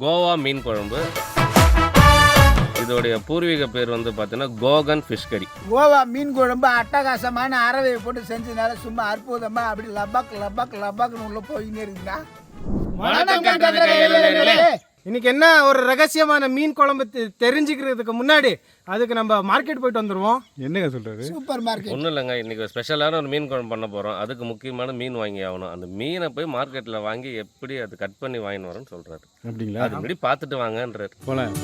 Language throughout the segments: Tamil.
கோவா மீன் குழம்பு. இதோடைய பூர்வீக பேர் வந்து பார்த்தீங்கன்னா கோகன் ஃபிஷ் கறி. கோவா மீன் குழம்பு அட்டகாசமான அரவையை போட்டு செஞ்சதுனால சும்மா அற்புதமா அப்படி லபக் லபக் லபக்னு உள்ள போயின்னே இருக்குங்க இன்னைக்கு என்ன ஒரு ரகசியமான மீன் குழம்பு தெ- தெரிஞ்சுக்கிறதுக்கு முன்னாடி அதுக்கு நம்ம மார்க்கெட் போயிட்டு வந்துருவோம். என்னங்க சொல்றாரு சூப்பர் மார்க்கெட் ஒன்றும் இல்லைங்க இன்றைக்கி ஸ்பெஷலான ஒரு மீன் குழம்பு பண்ண போகிறோம் அதுக்கு முக்கியமான மீன் வாங்கி ஆகணும். அந்த மீனை போய் மார்க்கெட்டில் வாங்கி எப்படி அது கட் பண்ணி வாங்கின்னு வரேன்னு சொல்கிறாரு அப்படிங்களா? அது முன்னாடி பார்த்துட்டு வாங்கன்றாரு. போலாம்.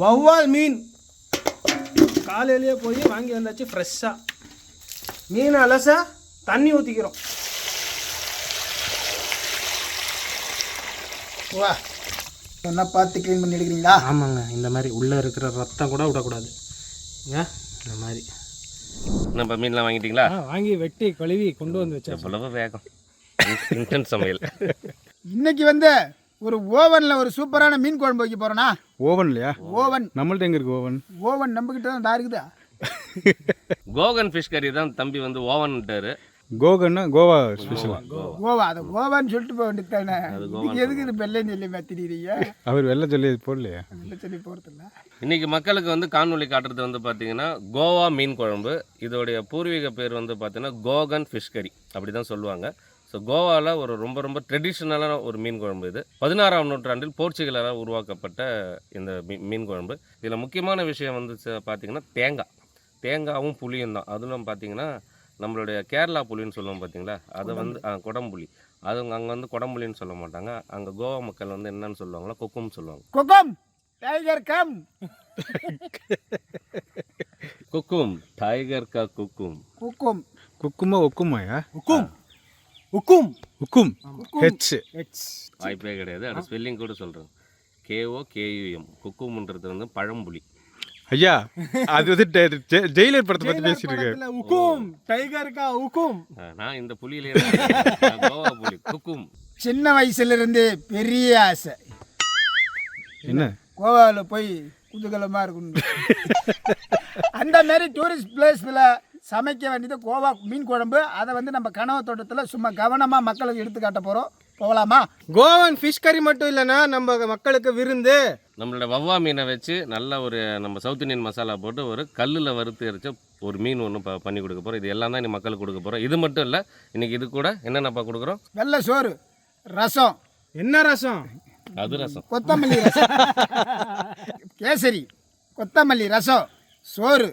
வவ்வால் மீன். காலையிலேயே போய் வாங்கி வந்தாச்சு ஃப்ரெஷ்ஷாக மீன் அலசா தண்ணி ஊற்றிக்கிறோம் வா. என்ன பார்த்து க்ளீன் பண்ணி எடுக்கிறீங்களா? ஆமாங்க. இந்த மாதிரி உள்ளே இருக்கிற ரத்தம் கூட விடக்கூடாது. ஏன் இந்த மாதிரி. நம்ம மீன்லாம் வாங்கிட்டீங்களா? வாங்கி வெட்டி கழுவி கொண்டு வந்து வச்சேன் எவ்வளவு வேகம். இன்டென்ஸ் சமையல். இன்னைக்கு வந்து ஒரு ஓவன்ல ஒரு சூப்பரான மீன் குழம்பு வைக்க போறோம்னா ஓவன் இல்லையா? ஓவன். நம்மள்ட்ட எங்க இருக்கு ஓவன்? ஓவன் நம்ம கிட்ட தான் இருக்குதா? கோகன் ஃபிஷ் கறி தான் தம்பி வந்து ஓவன்ட்டாரு. கோகன்னா கோவா ஸ்பெஷல் கோவா அதை கோவான்னு சொல்லிட்டு போக வேண்டியது தானே இதுக்கு எதுக்கு இது வெள்ளைன்னு சொல்லி மாத்திடுறீங்க அவர் வெள்ளை சொல்லி போடலையா. வெள்ளை சொல்லி போகிறதில்ல இன்னைக்கு மக்களுக்கு வந்து காணொளி காட்டுறது வந்து பார்த்தீங்கன்னா கோவா மீன் குழம்பு. இதோடைய பூர்வீக பேர் வந்து பார்த்தீங்கன்னா கோகன் ஃபிஷ் கறி. அப்படி தான் சொல்லுவாங்க. ஸோ கோவாவில் ஒரு ரொம்ப ரொம்ப ட்ரெடிஷ்னலான ஒரு மீன் குழம்பு இது. பதினாறாம் நூற்றாண்டில் போர்ச்சுகலால் உருவாக்கப்பட்ட இந்த மீ- மீன் குழம்பு. இதில் முக்கியமான விஷயம் வந்து பார்த்தீங்கன்னா தேங்காய் தேங்காவும் புளியும் தான். அதுவும் பார்த்தீங்கன்னா நம்மளுடைய கேரளா புளின்னு சொல்லுவோம் பார்த்தீங்களா அதை வந்து குடம்புளி. அது அங்கே வந்து குடம்புளின்னு சொல்ல மாட்டாங்க. அங்கே கோவா மக்கள் வந்து என்னன்னு சொல்லுவாங்களா கொக்கும் சொல்லுவாங்க. கொக்கம்! டைகர் கம்! குக்கும். டைகர் கா குக்கும். குக்கும். குக்குமா ஒக்குமாயா? உக்கும் உக்கும். உக்கும். ஹெச் வாய்ப்பே கிடையாது. அது ஸ்பெல்லிங் கூட சொல்கிறேன் கேஓ கேயூஎம் குக்கும்ன்றது வந்து பழம்புலி. ஐயா அது வந்து டெ- ஜெ- ஜெயிலர் படத்தை பத்தி பேசிட்டு இருக்காரு உக்கும். டைகருக்கா உக்கும். நான் இந்த புலியிலே. கோவா புலி. குக்கும் சின்ன வயசுல இருந்து பெரிய ஆசை. என்ன? கோவாவில் போய் குதூகலமாக இருக்கணும். அந்த மாதிரி டூரிஸ்ட் பிளேஸில் சமைக்க வேண்டியது கோவா மீன் குழம்பு. அதை வந்து நம்ம கனவு தோட்டத்தில் சும்மா கவனமாக மக்களுக்கு எடுத்து காட்ட போகிறோம் போகலாமா? கோவன் ஃபிஷ் கறி மட்டும் இல்லைன்னா நம்ம மக்களுக்கு விருந்து. நம்மளோட வவ்வா மீனை வச்சு நல்ல ஒரு நம்ம சவுத் இந்தியன் மசாலா போட்டு ஒரு கல்லில் வறுத்து அரைச்ச ஒரு மீன் ஒன்று ப பண்ணி கொடுக்க போகிறோம் இது எல்லாம் தான் இன்னைக்கு மக்களுக்கு கொடுக்க போகிறோம் இது மட்டும் இல்லை இன்னைக்கு இது கூட என்னென்னப்பா கொடுக்குறோம்? வெள்ளை சோறு ரசம். என்ன ரசம்? அது ரசம். கொத்தமல்லி ரசம். கேசரி கொத்தமல்லி ரசம். சோறு.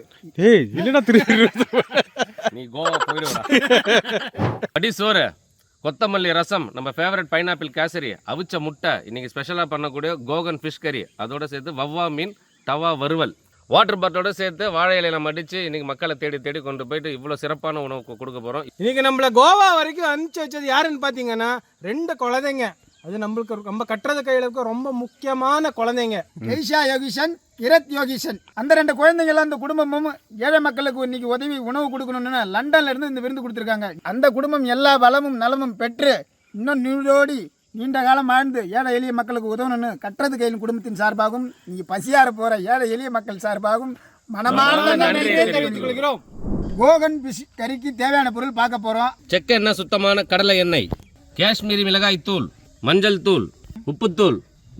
ஏய் இல்லைன்னா திருப்பி நீ கோவா போயிடுவா அடி சோறு. கொத்தமல்லி ரசம் நம்ம ஃபேவரட் பைனாப்பிள் கேசரி அவிச்ச முட்டை இன்னைக்கு ஸ்பெஷலாக பண்ணக்கூடிய கோகன் ஃபிஷ் கறி அதோட சேர்த்து வவ்வா மீன் தவா வறுவல். வாட்டர் பாட்டோட சேர்த்து வாழை இலையில மடித்து இன்னைக்கு மக்களை தேடி தேடி கொண்டு போயிட்டு இவ்வளோ சிறப்பான உணவு கொடுக்க போகிறோம் இன்னைக்கு நம்மள கோவா வரைக்கும் அனுப்பிச்சு வச்சது யாருன்னு பார்த்தீங்கன்னா ரெண்டு குழந்தைங்க. அது நம்மளுக்கு நம்ம கட்டுறது கையில் இருக்க ரொம்ப முக்கியமான குழந்தைங்க. கெய்ஷா யோகிஷன் கிரத் யோகிஷன். அந்த ரெண்டு குழந்தைங்களும் அந்த குடும்பமும் ஏழை மக்களுக்கு இன்னைக்கு உதவி உணவு கொடுக்கணும்னு லண்டன்ல இருந்து இந்த விருந்து கொடுத்துருக்காங்க. அந்த குடும்பம் எல்லா வளமும் நலமும் பெற்று இன்னும் நீடோடி நீண்ட காலம் வாழ்ந்து ஏழை எளிய மக்களுக்கு உதவணும்னு கட்டுறது கையில் குடும்பத்தின் சார்பாகவும் நீங்க பசியார போற ஏழை எளிய மக்கள் சார்பாகவும் மனமார்ந்த நன்றி தெரிவித்துக் கொள்கிறோம். கோகன் பிஷ் கறிக்கு தேவையான பொருள் பார்க்க போறோம். செக்க எண்ணெய் சுத்தமான கடலை எண்ணெய். காஷ்மீரி மிளகாய் தூள். மஞ்சள் தூள் உப்புத்தூள்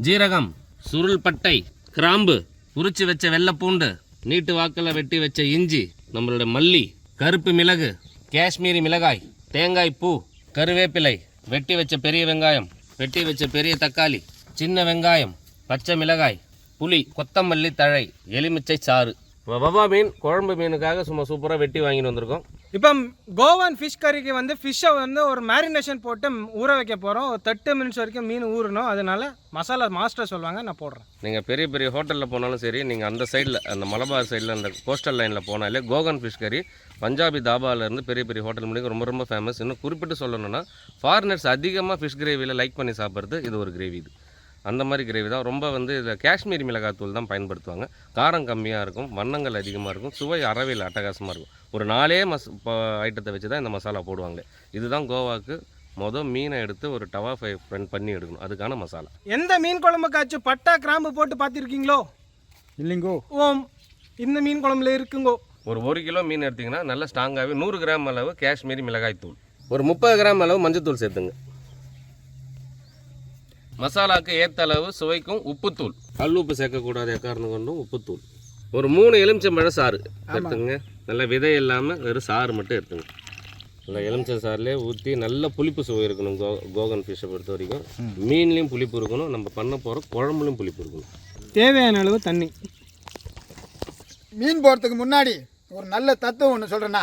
ஜீரகம் சுருள் பட்டை கிராம்பு உரிச்சு வச்ச வெள்ளைப்பூண்டு நீட்டு வாக்கில் வெட்டி வச்ச இஞ்சி நம்மளோட மல்லி கருப்பு மிளகு காஷ்மீரி மிளகாய் தேங்காய் பூ கருவேப்பிலை வெட்டி வச்ச பெரிய வெங்காயம் வெட்டி வச்ச பெரிய தக்காளி சின்ன வெங்காயம் பச்சை மிளகாய் புளி கொத்தமல்லி தழை எலுமிச்சை சாறு. வவா மீன் குழம்பு மீனுக்காக சும்மா சூப்பராக வெட்டி வாங்கிட்டு வந்திருக்கோம். இப்போ கோவன் ஃபிஷ் கறிக்கு வந்து ஃபிஷ்ஷை வந்து ஒரு மேரினேஷன் போட்டு ஊற வைக்க போகிறோம் ஒரு தேர்ட்டி மினிட்ஸ் வரைக்கும் மீன் ஊறணும். அதனால மசாலா மாஸ்டர் சொல்லுவாங்க நான் போடுறேன். நீங்கள் பெரிய பெரிய ஹோட்டலில் போனாலும் சரி நீங்கள் அந்த சைடில் அந்த மலபார் சைடில் அந்த கோஸ்டல் லைனில் போனாலே கோகன் ஃபிஷ் கறி பஞ்சாபி தாபாவிலேருந்து இருந்து பெரிய பெரிய ஹோட்டல் முடிக்க ரொம்ப ரொம்ப ஃபேமஸ் இன்னும் குறிப்பிட்டு சொல்லணும்னா ஃபாரினர்ஸ் அதிகமாக ஃபிஷ் கிரேவியில் லைக் பண்ணி சாப்பிட்றது இது ஒரு கிரேவி இது. அந்த மாதிரி கிரேவி தான். ரொம்ப வந்து இதில் காஷ்மீரி மிளகாத்தூள் தான் பயன்படுத்துவாங்க. காரம் கம்மியாக இருக்கும் வண்ணங்கள் அதிகமாக இருக்கும் சுவை அறவையில் அட்டகாசமாக இருக்கும். ஒரு நாலே மஸ் ஐட்டத்தை வச்சு தான் இந்த மசாலா போடுவாங்களே இதுதான் கோவாக்கு மொதல் மீனை எடுத்து ஒரு டவா ஃப்ரை ஃப்ரெண்ட் பண்ணி எடுக்கணும். அதுக்கான மசாலா. எந்த மீன் குழம்புக்காச்சும் பட்டா கிராம்பு போட்டு பார்த்துருக்கீங்களோ? இல்லைங்கோ. ஓம் இந்த மீன் குழம்புல இருக்குங்கோ. ஒரு ஒரு கிலோ மீன் எடுத்திங்கன்னா நல்ல ஸ்ட்ராங்காகவே நூறு கிராம் அளவு காஷ்மீரி மிளகாய் தூள். ஒரு முப்பது கிராம் அளவு மஞ்சத்தூள் சேர்த்துங்க. மசாலாக்கு ஏற்ற அளவு சுவைக்கும் உப்புத்தூள். கல் உப்பு சேர்க்கக்கூடாது எக்காரணம் கொண்டும் உப்புத்தூள். ஒரு மூணு எலுமிச்சம்பழம் சாறு எடுத்துங்க நல்ல விதை இல்லாமல் வெறும் சாறு மட்டும் எடுத்துங்க நல்லா எலுமிச்சை சாறுலேயே ஊற்றி நல்ல புளிப்பு சுவை இருக்கணும் கோ கோகன் ஃபிஷ்ஷை பொறுத்த வரைக்கும். மீன்லேயும் புளிப்பு இருக்கணும். நம்ம பண்ண போகிற குழம்புலையும் புளிப்பு இருக்கணும். தேவையான அளவு தண்ணி. மீன் போகிறதுக்கு முன்னாடி ஒரு நல்ல தத்துவம் ஒன்று சொல்கிறேன்னா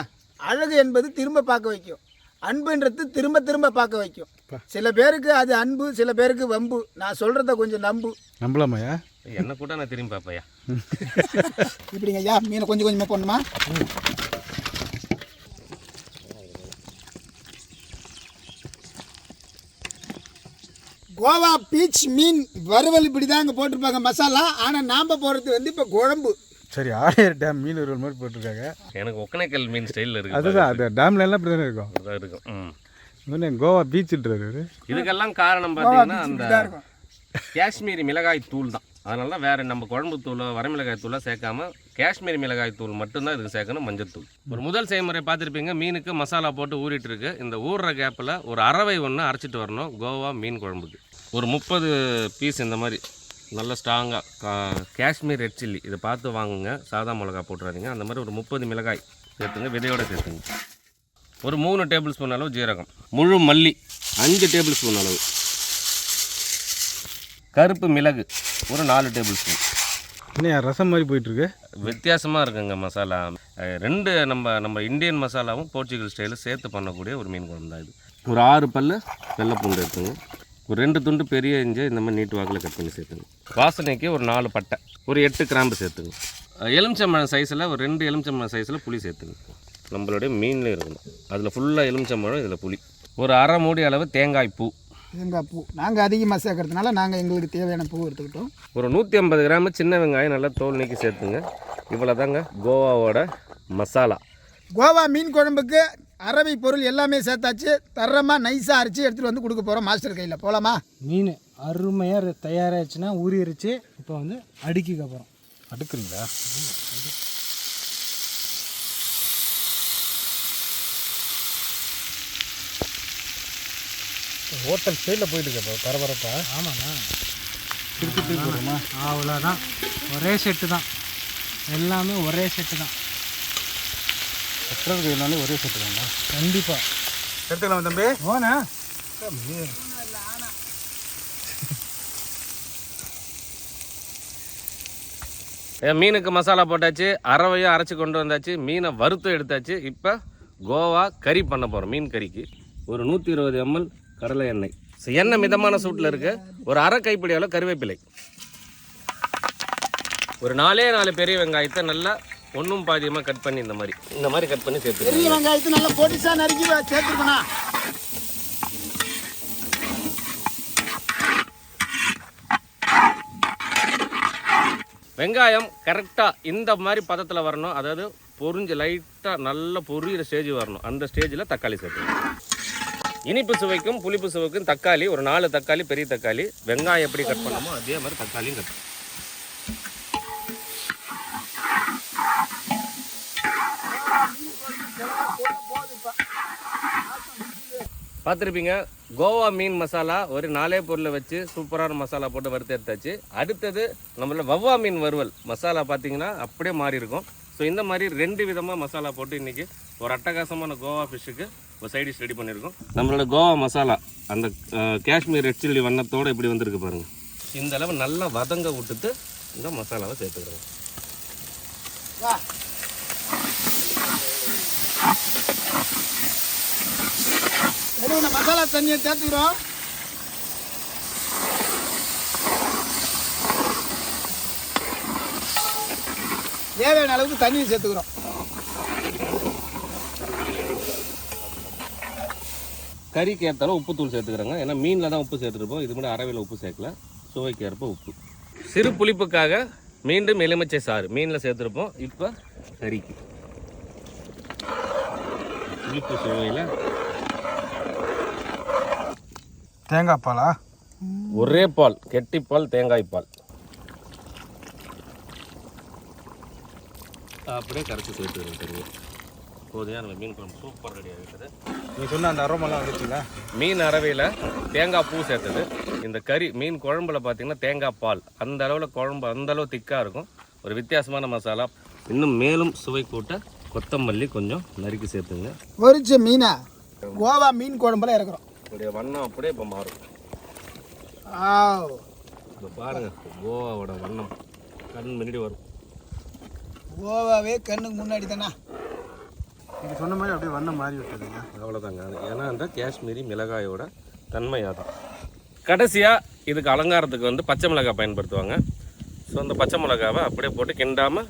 அழகு என்பது திரும்ப பார்க்க வைக்கும். அன்புன்றது திரும்ப திரும்ப பார்க்க வைக்கும். சில பேருக்கு அது அன்பு சில பேருக்கு வம்பு. நான் சொல்கிறத கொஞ்சம் நம்பு. நம்பலாமாயா? என்ன கூட நான் திரும்பி பார்ப்பையா? இப்படிங்க ஐயா மீனை கொஞ்சம் கொஞ்சமாக போடணுமா? கோவா பீச் மீன் வறுவல் இப்படி தான் இங்கே போட்டிருப்பாங்க மசாலா. ஆனால் நாம் போடுறது வந்து இப்போ குழம்பு. சரி ஆழியார் டேம் மீன் ஒரு மாதிரி போட்டிருக்காங்க. எனக்கு ஒக்கனைக்கல் மீன் ஸ்டைலில் இருக்குது அதுதான் அந்த டேம்ல எல்லாம் இப்படி தானே இருக்கும்? அப்படிதான் இருக்கும். ம். இவனே கோவா பீச்சுன்றாரு இவரு. இதுக்கெல்லாம் காரணம் பார்த்தீங்கன்னா அந்த காஷ்மீரி மிளகாய் தூள் தான். அதனால தான் வேறு நம்ம குழம்பு தூளோ வரமிளகாய் தூளோ சேர்க்காம காஷ்மீரி மிளகாய் தூள் மட்டும்தான் இதுக்கு சேர்க்கணும் மஞ்சத்தூள் ஒரு முதல் செய்முறை பார்த்துருப்பீங்க மீனுக்கு மசாலா போட்டு ஊறிட்டு இருக்கு. இந்த ஊறுற கேப்பில் ஒரு அறவை ஒன்று அரைச்சிட்டு வரணும் கோவா மீன் குழம்புக்கு. ஒரு முப்பது பீஸ் இந்த மாதிரி நல்ல ஸ்ட்ராங்காக காஷ்மீர் ரெட் சில்லி இதை பார்த்து வாங்குங்க சாதா மிளகா போட்டுறாதீங்க. அந்த மாதிரி ஒரு முப்பது மிளகாய் சேர்த்துங்க விதையோட சேர்த்துங்க. ஒரு மூணு டேபிள் ஸ்பூன் அளவு ஜீரகம். முழு மல்லி அஞ்சு டேபிள் ஸ்பூன் அளவு. கருப்பு மிளகு. ஒரு நாலு டேபிள் ஸ்பூன். ரசம் மாதிரி போயிட்டு இருக்கு வித்தியாசமாக இருக்குங்க மசாலா. ரெண்டு நம்ம நம்ம இந்தியன் மசாலாவும் போர்ச்சுகல் ஸ்டைலும் சேர்த்து பண்ணக்கூடிய ஒரு மீன் குழம்பு தான் இது. ஒரு ஆறு பல்லு வெள்ளைப்பூண்டு எடுத்துங்க. ஒரு ரெண்டு துண்டு பெரிய இஞ்சி இந்த மாதிரி நீட்டு வாக்கில் கட் பண்ணி சேர்த்துங்க. வாசனைக்கு ஒரு நாலு பட்டை ஒரு எட்டு கிராம்பு சேர்த்துங்க. எலுமிச்சம்பழம் சைஸில் ஒரு ரெண்டு எலுமிச்சம்பழம் சைஸில் புளி சேர்த்துங்க. நம்மளுடைய மீன்லேயே இருக்கணும். அதில் ஃபுல்லாக எலுமிச்சம்பழம் இதில் புளி. ஒரு அரை மூடி அளவு தேங்காய் பூ. தேங்காய் பூ. நாங்கள் அதிகமாக சேர்க்கறதுனால நாங்கள் எங்களுக்கு தேவையான பூ எடுத்துக்கிட்டோம். ஒரு நூற்றி ஐம்பது கிராம் சின்ன வெங்காயம் நல்லா தோல் நீக்கி சேர்த்துங்க. இவ்வளோ தாங்க கோவாவோட மசாலா. கோவா மீன் குழம்புக்கு அரவை பொருள் எல்லாமே சேர்த்தாச்சு. தரமாக நைஸாக அரைச்சி எடுத்துகிட்டு வந்து கொடுக்க போகிறோம் மாஸ்டர் கையில். போகலாமா மீன் அருமையாக தயாராகிடுச்சுன்னா ஊறிடுச்சு இப்போ வந்து அடுக்கிக்க போகிறோம் அடுக்குறீங்களா? ஹோட்டல் ஸ்டைலில் போயிட்டு இருக்கப்போ பரபரப்பா. ஆமாண்ணா. திருப்பி அவ்வளோதான் ஒரே செட்டு தான். எல்லாமே ஒரே செட்டு தான். கட்டுறதுக்கு எல்லாமே ஒரே செட்டு தான்டா. கண்டிப்பாக எடுத்துக்கலாம் தம்பி. ஓனா ஏன் மீனுக்கு மசாலா போட்டாச்சு அரவையும் அரைச்சி கொண்டு வந்தாச்சு மீனை வறுத்து எடுத்தாச்சு. இப்போ கோவா கறி பண்ண போகிறோம் மீன் கறிக்கு. ஒரு நூற்றி இருபது எம்எல் கடலை எண்ணெய். So, எண்ணெய் மிதமான சூட்டில் இருக்கு. ஒரு அரை கைப்பிடி அளவு கருவேப்பிலை. ஒரு நாலே நாலு பெரிய வெங்காயத்தை நல்லா ஒன்றும் பாதியமாக கட் பண்ணி இந்த மாதிரி. இந்த மாதிரி கட் பண்ணி சேர்த்துக்கணும். பெரிய வெங்காயத்தை நல்லா பொடிசாக நறுக்கி சேர்த்துருக்கணும் வெங்காயம் கரெக்டாக இந்த மாதிரி பதத்தில் வரணும். அதாவது பொரிஞ்சு லைட்டாக நல்லா பொரியிற ஸ்டேஜ் வரணும். அந்த ஸ்டேஜில் தக்காளி சேர்க்கணும் இனிப்பு சுவைக்கும் புளிப்பு சுவைக்கும் தக்காளி ஒரு நாலு தக்காளி பெரிய தக்காளி. வெங்காயம் எப்படி கட் பண்ணணுமோ அதே மாதிரி தக்காளியும் கட் பார்த்துருப்பீங்க கோவா மீன் மசாலா ஒரு நாலே பொருளை வச்சு சூப்பரான மசாலா போட்டு வறுத்து எடுத்தாச்சு அடுத்தது நம்மள வவ்வா மீன் வறுவல் மசாலா பார்த்தீங்கன்னா அப்படியே மாறி இருக்கும் ஸோ இந்த மாதிரி ரெண்டு விதமாக மசாலா போட்டு இன்றைக்கி ஒரு அட்டகாசமான கோவா ஃபிஷ்ஷுக்கு ஒரு சைட் டிஷ் ரெடி பண்ணியிருக்கோம். நம்மளோட கோவா மசாலா அந்த காஷ்மீர் ரெட் சில்லி வண்ணத்தோடு இப்படி வந்திருக்கு பாருங்கள் இந்த அளவு நல்லா வதங்க விட்டுட்டு இந்த மசாலாவை சேர்த்துக்கிறோம். மசாலா தண்ணியை சேர்த்துக்கிறோம்? தேவையான அளவுக்கு தண்ணியை சேர்த்துக்கிறோம். கறிக்கு ஏற்றாலும் உப்பு தூள் சேர்த்துக்கிறோங்க. ஏன்னா மீனில் தான் உப்பு சேர்த்துருப்போம். இது மட்டும் அரவையில் உப்பு சேர்க்கல. சுவைக்கேற்ப உப்பு. சிறு புளிப்புக்காக மீண்டும் எலுமிச்சை சாறு மீனில் சேர்த்துருப்போம். இப்போ கறிக்கு. புளிப்பு சுவையில். தேங்காய் பாலா? ஒரே பால். கெட்டிப்பால் தேங்காய் பால். அப்படியே கரைச்சி சேர்த்துக்கிறோம் தெரியும் போதையா நம்ம மீன் குழம்பு சூப்பர் ரெடி ஆகிட்டது நீ சொன்ன அந்த அரோமெல்லாம் வந்துச்சுல மீன் அரவையில் தேங்காய் பூ சேர்த்தது. இந்த கறி மீன் குழம்புல பார்த்தீங்கன்னா தேங்காய் பால். அந்த அளவில் குழம்பு அந்த அளவு திக்காக இருக்கும். ஒரு வித்தியாசமான மசாலா. இன்னும் மேலும் சுவை கூட்ட கொத்தமல்லி கொஞ்சம் நறுக்கி சேர்த்துங்க. பொரிச்ச மீனை கோவா மீன் குழம்புல இறக்குறோம். இதோடைய வண்ணம் அப்படியே இப்போ மாறும். இப்போ பாருங்க கோவாவோட வண்ணம். கண் முன்னாடி வரும். கோவாவே கண்ணுக்கு முன்னாடி தானே? நீங்க சொன்ன மாதிரி அப்படியே வண்ணம் மாறி விட்டதுங்க அவ்வளோதாங்க அது ஏன்னா அந்த காஷ்மீரி மிளகாயோட தன்மை அதான் கடைசியாக இதுக்கு அலங்காரத்துக்கு வந்து பச்சை மிளகாய் பயன்படுத்துவாங்க. ஸோ அந்த பச்சை மிளகாவை அப்படியே போட்டு கிண்டாமல்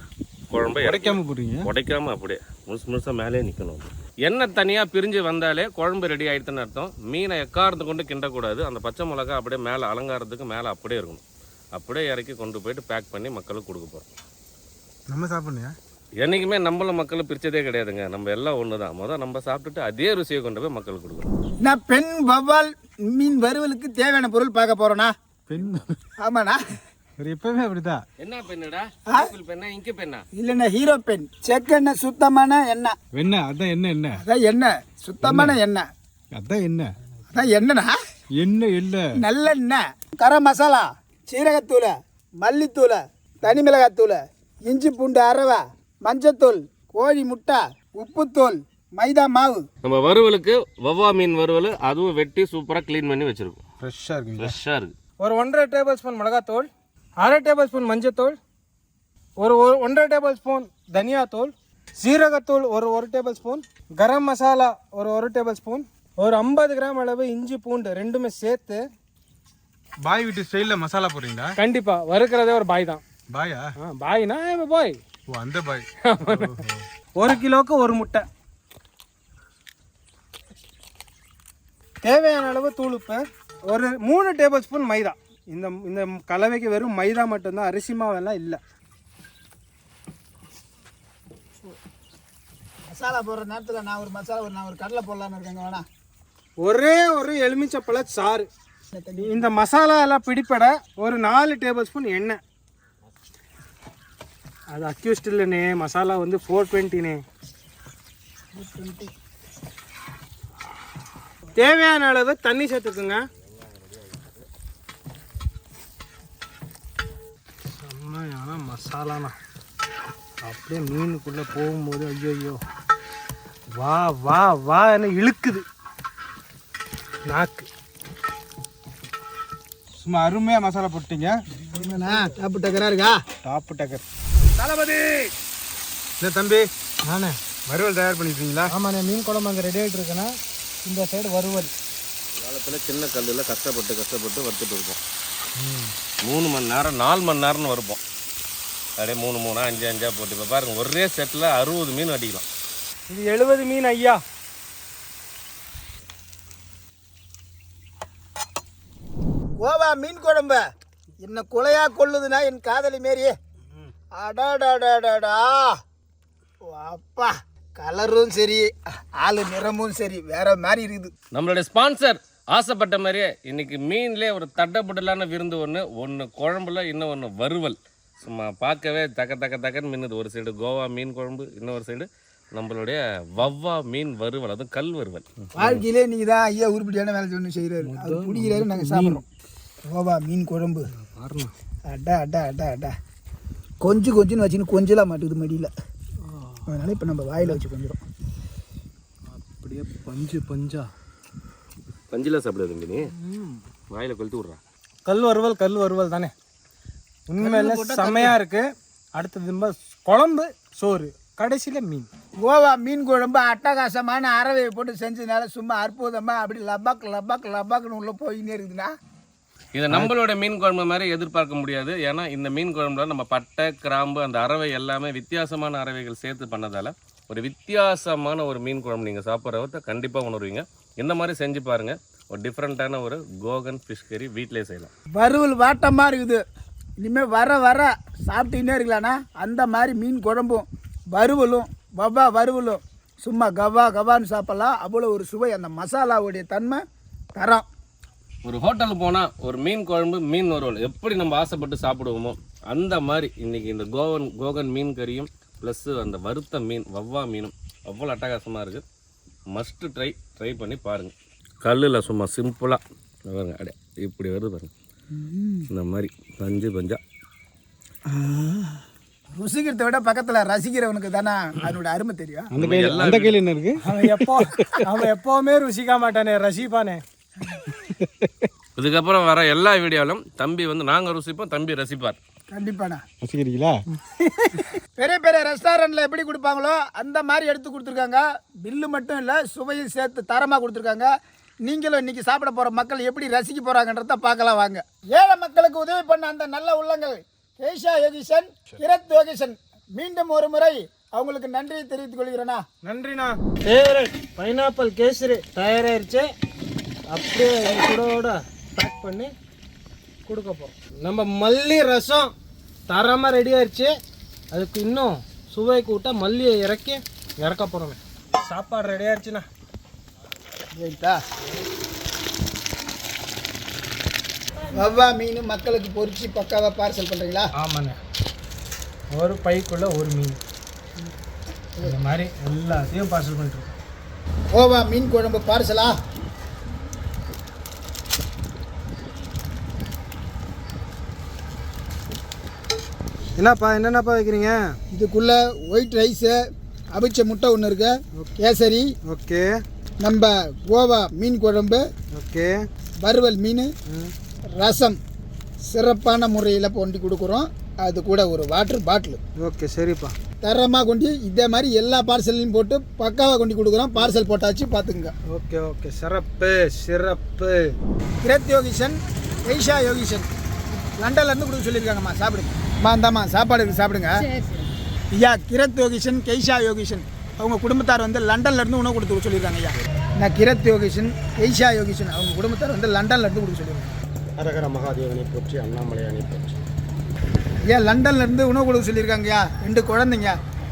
குழம்பை இறக்கி உடைக்காம போடுறீங்க? உடைக்காம அப்படியே முழுசு முழுசாக மேலே நிற்கணும் எண்ணெய் தனியாக பிரிஞ்சு வந்தாலே குழம்பு ரெடி ஆயிடுதுன்னு அர்த்தம். மீனை எக்காரத்து கொண்டு கிண்டக்கூடாது. அந்த பச்சை மிளகா அப்படியே மேலே அலங்காரத்துக்கு மேலே அப்படியே இருக்கணும். அப்படியே இறக்கி கொண்டு போயிட்டு பேக் பண்ணி மக்களுக்கு கொடுக்க போகிறோம் நம்ம சாப்பிடுங்க என்றைக்குமே நம்மளும் மக்களும் பிரிச்சதே கிடையாதுங்க. நம்ம எல்லாம் ஒன்று தான் முதல் நம்ம சாப்பிட்டுட்டு அதே ருசியை கொண்டு போய் மக்களுக்கு கொடுக்கணும். நான் பெண் வவ்வால் மீன் வறுவலுக்கு தேவையான பொருள் பார்க்க போறோண்ணா பெண் ஆமாண்ணா. எப்பவுமே அப்படிதான். என்ன பெண்ணுடா? பெண்ணா இங்க பெண்ணா? இல்லைண்ணா ஹீரோ பெண். செக்கெண்ணெய் சுத்தமான எண்ணெய். என்ன அதான் என்ன என்ன அதான் எண்ணெய். சுத்தமான எண்ணெய். அதான் என்ன அதான் எண்ணெய்ண்ணா. என்ன இல்ல நல்லெண்ணெய். கரம் மசாலா சீரகத்தூள் மல்லித்தூள் தனி மிளகாத்தூள் இஞ்சி பூண்டு அரவை மஞ்சத்தூள் கோழி முட்டை உப்புத்தூள் மைதா மாவு. நம்ம வறுவலுக்கு வவ்வா மீன் வறுவல் அதுவும் வெட்டி சூப்பராக க்ளீன் பண்ணி வச்சிருக்கோம். ஃப்ரெஷ்ஷாக இருக்குங்க. ஃப்ரெஷ்ஷாக இருக்கு. ஒரு ஒன்றரை டேபிள் ஸ்பூன் மிளகாத்தூள் அரை டேபிள் ஸ்பூன் மஞ்சத்தூள் ஒரு ஒரு ஒன்றரை டேபிள் ஸ்பூன் தனியாத்தூள் சீரகத்தூள் ஒரு ஒரு டேபிள் ஸ்பூன் கரம் மசாலா ஒரு ஒரு டேபிள் ஸ்பூன் ஒரு ஐம்பது கிராம் அளவு இஞ்சி பூண்டு ரெண்டுமே சேர்த்து பாய் வீட்டு ஸ்டைலில் மசாலா போடுறீங்களா? கண்டிப்பாக வறுக்கிறதே ஒரு பாய் தான். பாயா? ஆ பாய்னா பாய். ஓ அந்த பாய். ஒரு கிலோவுக்கு ஒரு முட்டை. தேவையான அளவு தூள் உப்பு ஒரு மூணு டேபிள் ஸ்பூன் மைதா. இந்த இந்த கலவைக்கு வெறும் மைதா மட்டும்தான் அரிசி மாவெல்லாம் இல்லை. மசாலா போடுற நேரத்தில் நான் ஒரு மசாலா ஒரு நான் ஒரு கடலை போடலான்னு இருக்கேங்க வேணா ஒரே ஒரு எலுமிச்சப்பழ சாறு. இந்த மசாலா எல்லாம் பிடிப்பட ஒரு நாலு டேபிள் ஸ்பூன் எண்ணெய். அது அக்யூஸ்ட் இல்லைண்ணே. மசாலா வந்து ஃபோர் டுவெண்ட்டினே தேவையான அளவு தண்ணி சேர்த்துக்குங்க. செம்மையான மசாலாண்ணா. அப்படியே மீனுக்குள்ளே போகும்போது ஐயோ ஐயோ வா வா வா என்ன இழுக்குது. நாக்கு. சும்மா அருமையாக மசாலா போட்டீங்க டாப்பு டக்கரா இருக்கா? டாப்பு டக்கர். தளபதி! என்ன தம்பி? நானே. வறுவல் தயார் பண்ணிட்டீங்களா ஆமாண்ணே மீன் குழம்பு அங்கே ரெடி ஆகிட்டு இருக்குன்னா இந்த சைடு வறுவல். காலத்தில் சின்ன கல்லில் கஷ்டப்பட்டு கஷ்டப்பட்டு வறுத்துட்டு இருப்போம். மூணு மணி நேரம் நாலு மணி நேரம்னு வறுப்போம். அப்படியே மூணு மூணா அஞ்சு அஞ்சா போட்டு இப்போ பாருங்க ஒரே செட்டில் அறுபது மீன் அடிக்கலாம். இது எழுபது மீன் ஐயா. கோவா மீன் குழம்பு. என்ன கொலையா கொள்ளுதுன்னா என் காதலி மாரியே. அடாடாடாடாடா. அப்பா கலரும் சரி ஆளு நிறமும் சரி வேற மாதிரி இருக்குது. நம்மளுடைய ஸ்பான்சர் ஆசைப்பட்ட மாதிரியே இன்னைக்கு மீன்லேயே ஒரு தட்டப்படலான விருந்து ஒன்று ஒன்று குழம்புல இன்னும் ஒன்று வறுவல். சும்மா பார்க்கவே தக்க தக்க தக்கன்னு மின்னுது. ஒரு சைடு கோவா மீன் குழம்பு இன்னொரு சைடு நம்மளுடைய வவ்வா மீன் வறுவல் அதுவும் கல் வறுவல். வாழ்க்கையிலே நீங்கள் தான் ஐயா உருப்படியான வேலை சொன்னு செய்கிறாரு அது பிடிக்கிறாரு நாங்கள் சாப்பிட்றோம். கோவா மீன் குழம்பு. அடா அடா அடா அடா. கொஞ்சம் கொஞ்சம்னு வச்சுன்னு கொஞ்சலாம் மாட்டுது மடியில். அதனால இப்போ நம்ம வாயில் வச்சு கொஞ்சம் அப்படியே பஞ்சு பஞ்சா. பஞ்சில் சாப்பிடுது தம்பி நீ? வாயில் கொளுத்து விட்றா. கல் வறுவல் கல் வறுவல் தானே? உண்மையில செம்மையா இருக்கு. அடுத்தது குழம்பு சோறு கடைசியில் மீன். கோவா மீன் குழம்பு அட்டகாசமான அரவையை போட்டு செஞ்சதுனால சும்மா அற்புதமாக அப்படி லபாக் லபாக் லபாக்னு உள்ளே போயின்னே இருக்குதுண்ணா இதை நம்மளோட மீன் குழம்பு மாதிரி எதிர்பார்க்க முடியாது. ஏன்னா இந்த மீன் குழம்புல நம்ம பட்டை கிராம்பு அந்த அரவை எல்லாமே வித்தியாசமான அரவைகள் சேர்த்து பண்ணதால ஒரு வித்தியாசமான ஒரு மீன் குழம்பு நீங்கள் சாப்பிட்றவத்த கண்டிப்பாக உணர்வீங்க. இந்த மாதிரி செஞ்சு பாருங்கள் ஒரு டிஃப்ரெண்ட்டான ஒரு கோகன் ஃபிஷ் கறி வீட்டிலே செய்யலாம். வறுவல் வாட்டமாக இருக்குது. இனிமேல் வர வர சாப்பிட்டுக்கிட்டே இருக்கலாண்ணா அந்த மாதிரி மீன் குழம்பும் வறுவலும் வவ்வா வறுவலும் சும்மா கவா கவான்னு சாப்பிட்லாம். அவ்வளோ ஒரு சுவை அந்த மசாலாவுடைய தன்மை தரம். ஒரு ஹோட்டலுக்கு போனால் ஒரு மீன் குழம்பு மீன் வறுவல் எப்படி நம்ம ஆசைப்பட்டு சாப்பிடுவோமோ அந்த மாதிரி இன்னைக்கு இந்த கோவன் கோகன் மீன் கறியும் ப்ளஸ்ஸு அந்த வறுத்த மீன் வவ்வா மீனும் அவ்வளோ அட்டகாசமாக இருக்குது மஸ்ட்டு ட்ரை ட்ரை பண்ணி பாருங்கள் கல்லில் சும்மா சிம்பிளாக பாருங்க அப்படியே இப்படி வருது பாருங்க. இந்த மாதிரி பஞ்சு பஞ்சா. ருசிக்கிறத விட பக்கத்தில் ரசிக்கிறவனுக்கு தானே அதனோட அருமை தெரியும். அந்த கையில் அந்த கையில் என்ன இருக்கு? அவன் எப்போ அவன் எப்போவுமே ருசிக்க மாட்டானே ரசிப்பானே. இதுக்கப்புறம் வர எல்லா வீடியோவிலும் தம்பி வந்து நாங்கள் ருசிப்போம் தம்பி ரசிப்பார். கண்டிப்பாண்ணா. வச்சுக்கிறீங்களா பெரிய பெரிய ரெஸ்டாரண்ட்டில் எப்படி கொடுப்பாங்களோ அந்த மாதிரி எடுத்து கொடுத்துருக்காங்க. பில்லு மட்டும் இல்லை சுவையும் சேர்த்து தரமாக கொடுத்துருக்காங்க. நீங்களும் இன்னைக்கு சாப்பிட போகிற மக்கள் எப்படி ரசிக்க போகிறாங்கன்றத பார்க்கலாம் வாங்க. ஏழை மக்களுக்கு உதவி பண்ண அந்த நல்ல உள்ளங்கள். கேஷா யோகிசன் கிரத் யோகிசன் மீண்டும் ஒரு முறை அவங்களுக்கு நன்றியை தெரிவித்துக் கொள்கிறேனா? நன்றிண்ணா. பைனாப்பிள் கேசரி தயாராகிருச்சு அப்படியே கூடோட பேக் பண்ணி கொடுக்க போகிறோம் நம்ம மல்லி ரசம் தரமாக ரெடி ஆயிடுச்சு அதுக்கு இன்னும் சுவை கூட்ட மல்லியை இறக்கி இறக்க போகிறோம் சாப்பாடு ரெடி ஆயிடுச்சுண்ணா ரைட்டா வவ்வா மீன் மக்களுக்கு பொரிச்சு பக்காவாக பார்சல் பண்ணுறீங்களா ஆமாண்ணே. ஒரு பைக்குள்ள ஒரு மீன். இந்த மாதிரி எல்லாத்தையும் பார்சல் பண்ணிட்டுருக்கோம் கோவா மீன் குழம்பு பார்சலா என்னப்பா என்னென்னப்பா வைக்கிறீங்க? இதுக்குள்ளே ஒயிட் ரைஸு அவிச்ச முட்டை ஒன்று இருக்கு. கேசரி ஓகே. நம்ம கோவா மீன் குழம்பு ஓகே. வறுவல் மீன் ரசம் சிறப்பான முறையில் கொண்டு கொடுக்குறோம். அது கூட ஒரு வாட்டர் பாட்டில் ஓகே சரிப்பா. தரமாக கொண்டு இதே மாதிரி எல்லா பார்சல்லையும் போட்டு பக்காவாக கொண்டு கொடுக்குறோம். பார்சல் போட்டாச்சு பார்த்துக்குங்க. Okay okay. சிறப்பு சிறப்பு. கிரத் யோகிஷன் ஐஷா யோகிஷன் லண்டன்லேருந்து கொடுக்க சொல்லியிருக்காங்கம்மா சாப்பிடுங்க. அம்மா இந்தாம்மா சாப்பாடு இருக்கு சாப்பிடுங்க. ஐயா கிரத் யோகிஷன் கெய்ஷா யோகிஷன். அவங்க குடும்பத்தார் வந்து லண்டன்ல இருந்து உணவு கொடுத்து சொல்லியிருக்காங்க ஐயா. நான் கிரத் யோகிஷன் கெய்ஷா யோகிஷன் அவங்க குடும்பத்தார் வந்து லண்டன்ல இருந்து கொடுக்க சொல்லியிருக்காங்க. ஹரஹர மகாதேவனை போற்றி அண்ணாமலையானை போற்றி. ஐயா லண்டன்ல இருந்து உணவு கொடுக்க சொல்லியிருக்காங்க ஐயா. ரெண்டு குழந்தைங்க.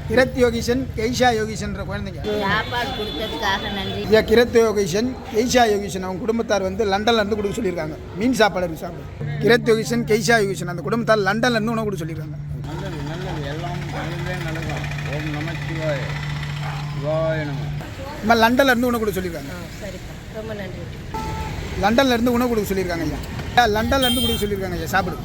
கிரத் யோகிஷன் கெய்ஷா யோகிஷன்ற குழந்தைங்க. சாப்பாடு கொடுத்ததுக்காக நன்றி. ஐயா கிரத் யோகிஷன் கெய்ஷா யோகிஷன் அவங்க குடும்பத்தார் வந்து லண்டன்ல இருந்து கொடுக்க சொல்லியிருக்காங்க. மீன் சாப்பாடு இருக்கு சாப்பிடு. கிரத் யோகிஷன் கெய்ஷா யோகிஷன் அந்த குடும்பத்தார் லண்டன்ல இருந்து உணவு கொடுக்க சொல்லியிருக்காங்க. நல்லது நல்லது. எல்லாம் அனைவரே நல்லதான் ஓம் நமச்சிவாய சிவாய. நம. நம்ம லண்டன்ல இருந்து உணவு கொடுக்க சொல்லியிருக்காங்க. ரொம்ப நன்றி. லண்டன்ல இருந்து உணவு கொடுக்க சொல்லியிருக்காங்க ஐயா. லண்டன்ல இருந்து கொடுக்க சொல்லியிருக்காங்க. ஐயா சாப்பிடு.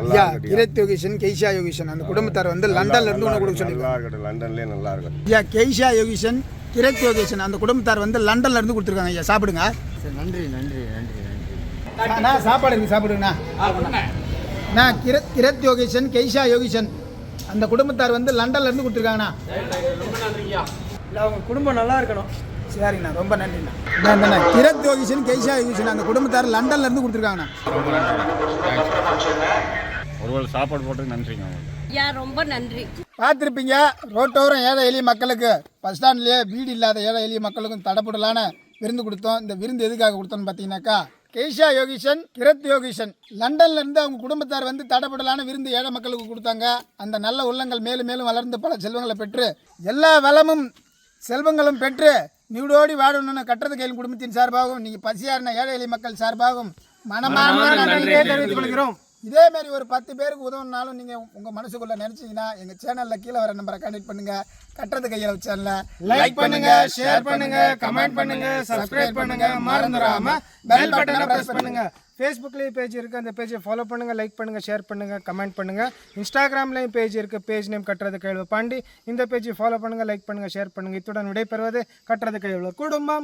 ஐயா கிரத் யோகிஷன் கெய்ஷா யோகிஷன் அந்த குடும்பத்தார் வந்து லண்டன்ல இருந்து உணவு கொடுக்க சொல்லியிருக்காங்க. இருக்கட்டும். லண்டன்லேயே நல்லா இருக்கட்டும். ஐயா கெய்ஷா யோகிஷன் கிரத் யோகிஷன் அந்த குடும்பத்தார் வந்து லண்டன்ல இருந்து கொடுத்துருக்காங்க. ஐயா சாப்பிடுங்க. நன்றி நன்றி நன்றி நன்றி. அண்ணா சாப்பாடு இருக்கு சாப்பிடுங்கண்ணா. நான் கிரத் கிரத் யோகேஷன் கெய்ஷா யோகிஷன் அந்த குடும்பத்தார் வந்து லண்டன்ல இருந்து கொடுத்துருக்காங்கண்ணா. இல்லை அவங்க குடும்பம் நல்லா இருக்கணும். சரிங்கண்ணா ரொம்ப நன்றிண்ணா. இந்தாண்ணா கிரத் யோகிஷன் கெய்ஷா யோகிஷன் அந்த குடும்பத்தார் லண்டன்ல இருந்து கொடுத்துருக்காங்கண்ணா. ஒருவேளை சாப்பாடு போட்டு நன்றிங்க ஐயா ரொம்ப நன்றி. பார்த்துருப்பீங்க ரோட்டோரம் ஏழை எளிய மக்களுக்கு. பஸ் ஸ்டாண்ட்லேயே வீடு இல்லாத ஏழை எளிய மக்களுக்கும் தடப்படலான விருந்து கொடுத்தோம். இந்த விருந்து எதுக்காக கொடுத்தோம்னு பார்த்தீங்கன்னாக்கா கேஷா யோகிஷன் கிரத் யோகிஷன் லண்டன்ல இருந்து அவங்க குடும்பத்தார் வந்து தடப்படலான விருந்து ஏழை மக்களுக்கு கொடுத்தாங்க. அந்த நல்ல உள்ளங்கள் மேலும் மேலும் வளர்ந்து பல செல்வங்களை பெற்று எல்லா வளமும் செல்வங்களும் பெற்று நீடோடி வாழணும்னு கட்டுறது கையில் குடும்பத்தின் சார்பாகவும் நீங்கள் பசியாரின ஏழை எளிய மக்கள் சார்பாகவும் மனமார்ந்த நன்றியை தெரிவித்துக் கொள்கிறோம். இதே மாதிரி ஒரு பத்து பேருக்கு உதவுனாலும் நீங்கள் உங்கள் மனசுக்குள்ள நினச்சிங்கன்னா எங்கள் சேனலில் கீழே வர நம்பரை கனெக்ட் பண்ணுங்க. கட்டுறது கையில் சேனலை லைக் பண்ணுங்க ஷேர் பண்ணுங்க கமெண்ட் பண்ணுங்க சப்ஸ்கிரைப் பண்ணுங்க மறந்துடாம பெல் பட்டனை பிரஸ் பண்ணுங்க. ஃபேஸ்புக்லேயும் பேஜ் இருக்கு அந்த பேஜை ஃபாலோ பண்ணுங்க லைக் பண்ணுங்க ஷேர் பண்ணுங்க கமெண்ட் பண்ணுங்க. இன்ஸ்டாகிராம்லேயும் பேஜ் இருக்கு பேஜ் நேம் கட்டுறது கேள்வி பாண்டி. இந்த பேஜை ஃபாலோ பண்ணுங்க லைக் பண்ணுங்க ஷேர் பண்ணுங்க. இத்துடன் விடைபெறுவது கட்டுறது கேள்வி குடும்பம்.